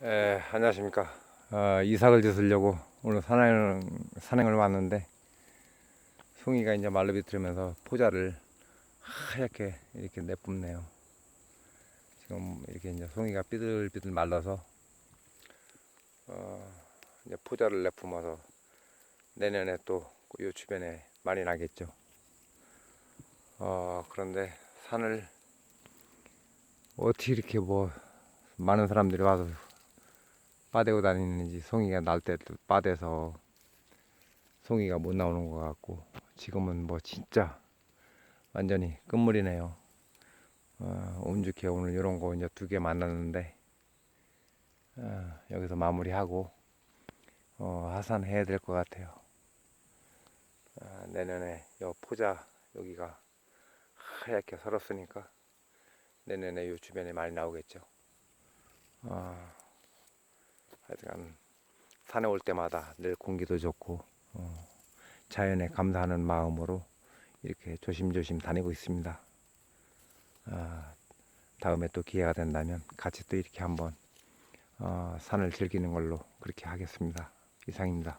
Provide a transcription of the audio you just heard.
에, 안녕하십니까. 어, 이삭을 짓으려고 오늘 산행, 산행을 왔는데, 송이가 이제 말로 비틀면서 포자를 하얗게 이렇게 내뿜네요. 지금 이렇게 이제 송이가 삐들삐들 말라서, 어, 이제 포자를 내뿜어서 내년에 또이 주변에 많이 나겠죠. 어, 그런데 산을 어떻게 이렇게 뭐 많은 사람들이 와서 빠대고 다니는지 송이가 날 때도 빠대서 송이가 못 나오는 것 같고 지금은 뭐 진짜 완전히 끝물이네요. 어, 운 좋게 오늘 이런 거 이제 두 개 만났는데 어, 여기서 마무리하고 어, 하산해야 될 것 같아요. 어, 내년에 요 포자 여기가 하얗게 설었으니까 내년에 요 주변에 많이 나오겠죠. 어, 하여간 산에 올 때마다 늘 공기도 좋고 어, 자연에 감사하는 마음으로 이렇게 조심조심 다니고 있습니다. 아, 다음에 또 기회가 된다면 같이 또 이렇게 한번 어, 산을 즐기는 걸로 그렇게 하겠습니다. 이상입니다.